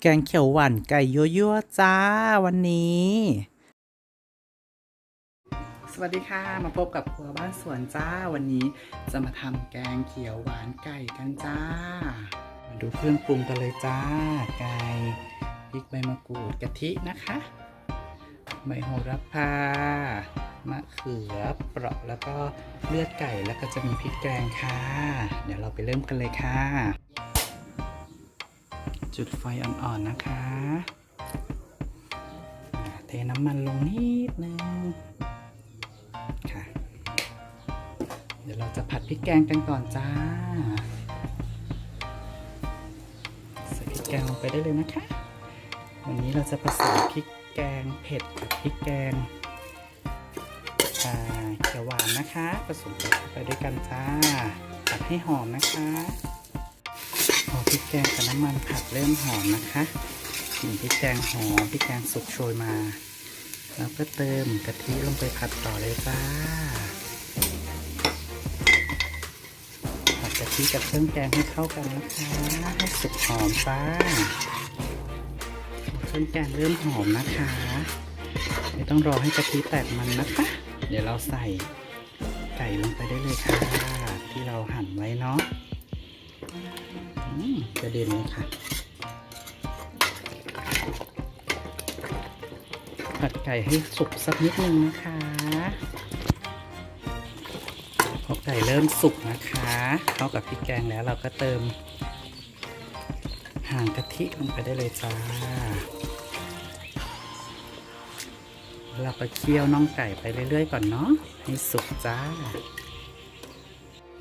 แกงเขียวหวานไก่ยั่วๆจ้าวันนี้ สวัสดีค่ะมาพบกับครัวบ้านสวนจ้าวันนี้ จะมาทำแกงเขียวหวานไก่กันจ้า มาดูเครื่องปรุงกันเลยจ้า ไก่พริกใบมะกรูดกะทินะคะ ใบโหระพามะเขือเปราะแล้วก็เลือดไก่แล้วก็จะมีพริกแกงค่ะ เดี๋ยวเราไปเริ่มกันเลยค่ะ จุดไฟอ่อนๆนะคะเทน้ำมันลงนิดนึงค่ะ เดี๋ยวเราจะผัดพริกแกงกันก่อนจ้า ใส่พริกแกงลงไปได้เลยนะคะ วันนี้เราจะผสมพริกแกงเผ็ดกับพริกแกงเขียวหวานนะคะ ผสมไปด้วยกันจ้าผัดให้หอมนะคะ พริกแกงกับน้ำมันผัดเริ่มหอมนะคะกลิ่นพริกแกงหอมพริกแกงสุกโชยมาแล้วก็เติมกะทิลงไปผัดต่อเลยจ้า ผัดกะทิกับเครื่องแกงให้เข้ากันนะคะให้สุกหอมจ้าเครื่องแกงเริ่มหอมนะคะ ไม่ต้องรอให้กะทิแตกมันนะคะ เดี๋ยวเราใส่ไก่ลงไปได้เลยค่ะ ที่เราหั่นไว้เนาะ กระเด็นเลยค่ะ ผัดไก่ให้สุกสักนิดนึงนะคะพอไก่เริ่มสุกนะคะ เข้ากับพริกแกงแล้วเราก็เติมห่างกะทิลงไปได้เลยจ้าเราก็เคี่ยวน่องไก่ไปเรื่อยๆก่อนเนาะให้สุกจ้า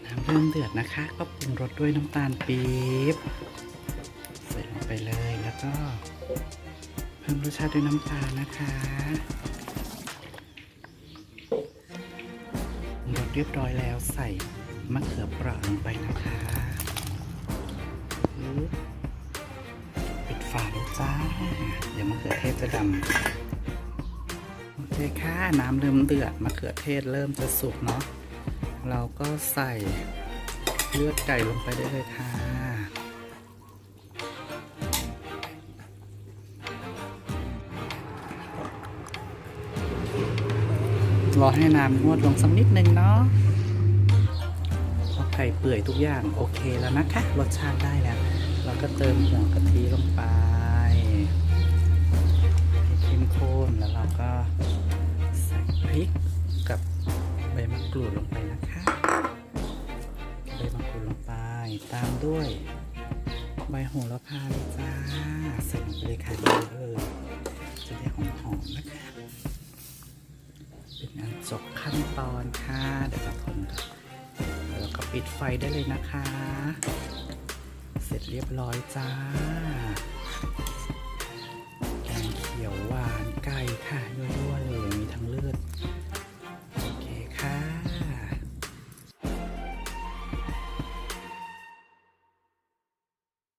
น้ำเริ่มเดือดนะคะก็ปรุงรสด้วยน้ำตาลปี๊บใส่ลงไปเลยแล้วก็ เพิ่มรสชาติด้วยน้ำตาลนะคะปรุงรสเรียบร้อยแล้วใส่มะเขือเปราะลงไปนะคะปิดฝาเลยจ้าเดี๋ยวมะเขือเทศจะดำโอเคค่ะน้ำเริ่มเดือดมะเขือเทศเริ่มจะสุกเนาะ เราก็ใส่เลือดไก่ลงไปได้เลยค่ะ รอให้น้ำงวดลงสักนิดนึงเนาะพอไก่เปื่อยทุกอย่างโอเคแล้วนะคะ รสชาติได้แล้ว เราก็เติมหัวกะทิลงไปให้เข้มข้นแล้วเราก็ใส่พริกกับใบ มะกรูดลงไปนะคะใบมะกรูดลงไป ตามด้วยใบโหระพาเลยจ้าใส่ลงไปเลยค่ะเยอเลยจะได้หอมๆนะคะ เป็นอันจบขั้นตอนค่ะเดี๋ยวเราคนแล้วก็ปิดไฟได้เลยนะคะ เสร็จเรียบร้อยจ้า